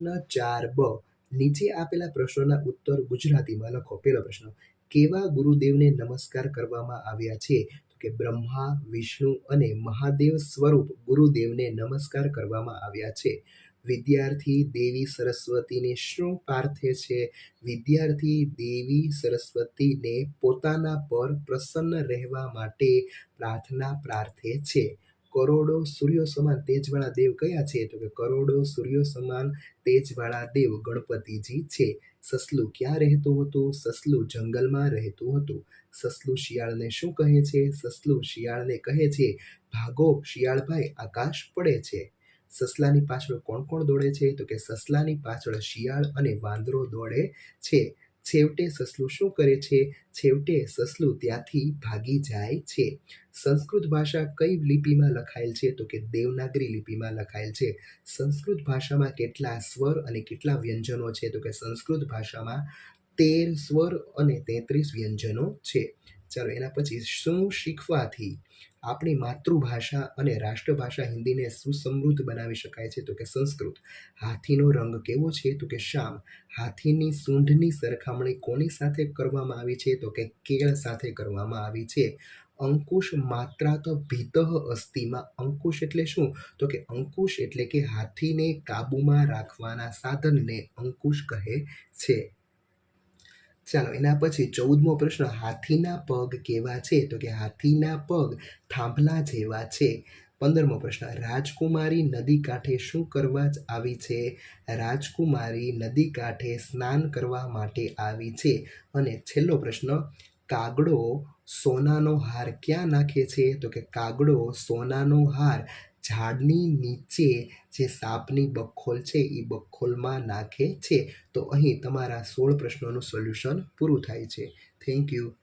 પ્રશ્ન ચાર બ. નીચે આપેલા પ્રશ્નોના ઉત્તર ગુજરાતીમાં લખો. પહેલો પ્રશ્ન, કેવા ગુરુદેવને નમસ્કાર કરવામાં આવ્યા છે? કે બ્રહ્મા, વિષ્ણુ અને મહાદેવ સ્વરૂપ ગુરુદેવને નમસ્કાર કરવામાં આવ્યા છે. વિદ્યાર્થી દેવી સરસ્વતીને શું પ્રાર્થે છે? વિદ્યાર્થી દેવી સરસ્વતીને પોતાના પર પ્રસન્ન રહેવા માટે પ્રાર્થના પ્રાર્થે છે. કરોડો સૂર્યો સમાન તેજવાળા દેવ કયા છે? તો કે કરોડો સૂર્યો સમાન તેજવાળા દેવ ગણપતિજી છે. સસલું ક્યાં રહેતું હતું? સસલું જંગલમાં રહેતું હતું. સસલું શિયાળને શું કહે છે? સસલું શિયાળને કહે છે, ભાગો શિયાળભાઈ, આકાશ પડે છે. સસલાની પાછળ કોણ કોણ દોડે છે? તો કે સસલાની પાછળ શિયાળ અને વાંદરો દોડે છે. છેવટે સસલું શું કરે છે? છેવટે સસલું ત્યાંથી ભાગી જાય છે. સંસ્કૃત ભાષા કઈ લિપિમાં લખાયેલ છે? તો કે દેવનાગરી લિપિમાં લખાયેલ છે. સંસ્કૃત ભાષામાં કેટલા સ્વર અને કેટલા વ્યંજનો છે? તો કે સંસ્કૃત ભાષામાં તેર સ્વર અને તેત્રીસ વ્યંજનો છે. ચાલો એના પછી શું શીખવાથી આપણી માતૃભાષા અને રાષ્ટ્રભાષા હિન્દીને સુસમૃદ્ધ બનાવી શકાય છે? તો કે સંસ્કૃત. હાથીનો રંગ કેવો છે? તો કે શ્યામ હાથીની સૂંઢની સરખામણી કોની સાથે કરવામાં આવી છે? તો કે કેળ સાથે કરવામાં આવી છે. અંકુશ માત્રાત ભીતઃ અસ્થિમાં. અંકુશ એટલે શું? તો કે અંકુશ એટલે કે હાથીને કાબૂમાં રાખવાના સાધનને અંકુશ કહે છે. ચાલો, એના પછી ચૌદમો પ્રશ્ન, હાથીના પગ કેવા છે? તો કે હાથીના પગ થાંભલા જેવા છે. પંદરમો પ્રશ્ન, રાજકુમારી નદી કાંઠે શું કરવા જ આવી છે? રાજકુમારી નદી કાંઠે સ્નાન કરવા માટે આવી છે. અને છેલ્લો પ્રશ્ન, કાગડો સોનાનો હાર ક્યાં નાખે છે? તો કે કાગડો સોનાનો હાર ઝાડની નીચે જે સાપની બખોલ છે, એ બખોલમાં નાખે છે. તો અહીં તમારા સોળ પ્રશ્નોનું સોલ્યુશન પૂરું થાય છે. Thank you